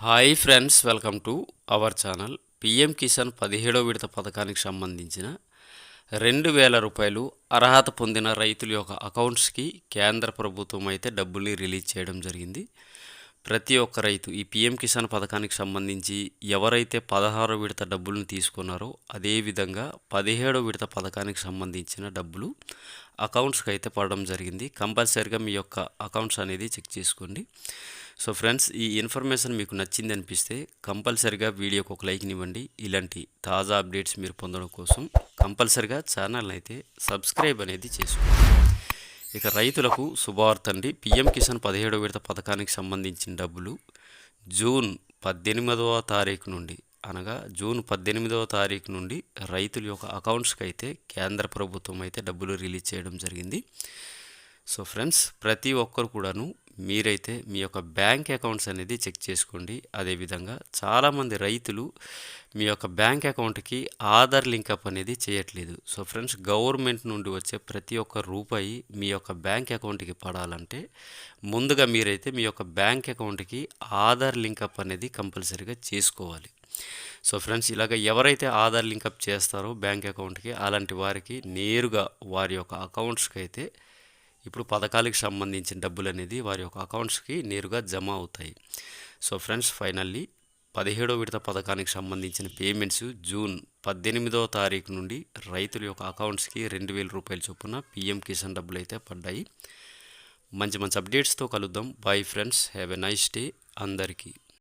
Hi friends welcome to our channel. P M Kisan పదిహేడో విడత పథకానికి సంబంధించిన రెండు వేల రూపాయలు అర్హత పొందిన రైతుల యొక్క అకౌంట్స్కి కేంద్ర ప్రభుత్వం అయితే డబ్బుల్ని రిలీజ్ చేయడం జరిగింది. ప్రతి ఒక్క రైతు ఈ పిఎం కిసాన్ పథకానికి సంబంధించి ఎవరైతే పదహారో విడత డబ్బులను తీసుకున్నారో అదేవిధంగా పదిహేడో విడత పథకానికి సంబంధించిన డబ్బులు అకౌంట్స్కి అయితే పడడం జరిగింది. కంపల్సరీగా మీ యొక్క అకౌంట్స్ అనేది చెక్ చేసుకోండి. సో ఫ్రెండ్స్ ఈ ఇన్ఫర్మేషన్ మీకు నచ్చింది అనిపిస్తే కంపల్సరిగా వీడియోకి ఒక లైక్ని ఇవ్వండి. ఇలాంటి తాజా అప్డేట్స్ మీరు పొందడం కోసం కంపల్సరిగా ఛానల్ అయితే సబ్స్క్రైబ్ అనేది చేసుకోండి. ఇక రైతులకు శుభవార్త అండి పిఎం కిసాన్ పదిహేడో విడత పథకానికి సంబంధించిన డబ్బులు జూన్ పద్దెనిమిదవ తారీఖు నుండి అనగా జూన్ పద్దెనిమిదవ తారీఖు నుండి రైతుల యొక్క అకౌంట్స్కి అయితే కేంద్ర ప్రభుత్వం అయితే డబ్బులు రిలీజ్ చేయడం జరిగింది. సో ఫ్రెండ్స్ ప్రతి ఒక్కరు కూడాను మీరైతే మీ యొక్క బ్యాంక్ అకౌంట్స్ అనేది చెక్ చేసుకోండి. అదేవిధంగా చాలామంది రైతులు మీ యొక్క బ్యాంక్ అకౌంట్కి ఆధార్ లింకప్ అనేది చేయట్లేదు. సో ఫ్రెండ్స్ గవర్నమెంట్ నుండి వచ్చే ప్రతి ఒక్క రూపాయి మీ యొక్క బ్యాంక్ అకౌంట్కి పడాలంటే ముందుగా మీరైతే మీ యొక్క బ్యాంక్ అకౌంట్కి ఆధార్ లింకప్ అనేది కంపల్సరీగా చేసుకోవాలి. సో ఫ్రెండ్స్ ఇలాగ ఎవరైతే ఆధార్ లింకప్ చేస్తారో బ్యాంక్ అకౌంట్కి అలాంటి వారికి నేరుగా వారి యొక్క అకౌంట్స్కి అయితే ఇప్పుడు పథకాలకు సంబంధించిన డబ్బులు అనేది వారి యొక్క అకౌంట్స్కి నేరుగా జమ అవుతాయి. సో ఫ్రెండ్స్ ఫైనల్లీ పదిహేడో విడత పథకానికి సంబంధించిన పేమెంట్స్ జూన్ పద్దెనిమిదవ తారీఖు నుండి రైతుల యొక్క అకౌంట్స్కి రెండు వేల రూపాయల చొప్పున పిఎం కిసాన్ డబ్బులు అయితే పడ్డాయి. మంచి మంచి అప్డేట్స్తో కలుద్దాం. Bye friends have a nice day అందరికీ.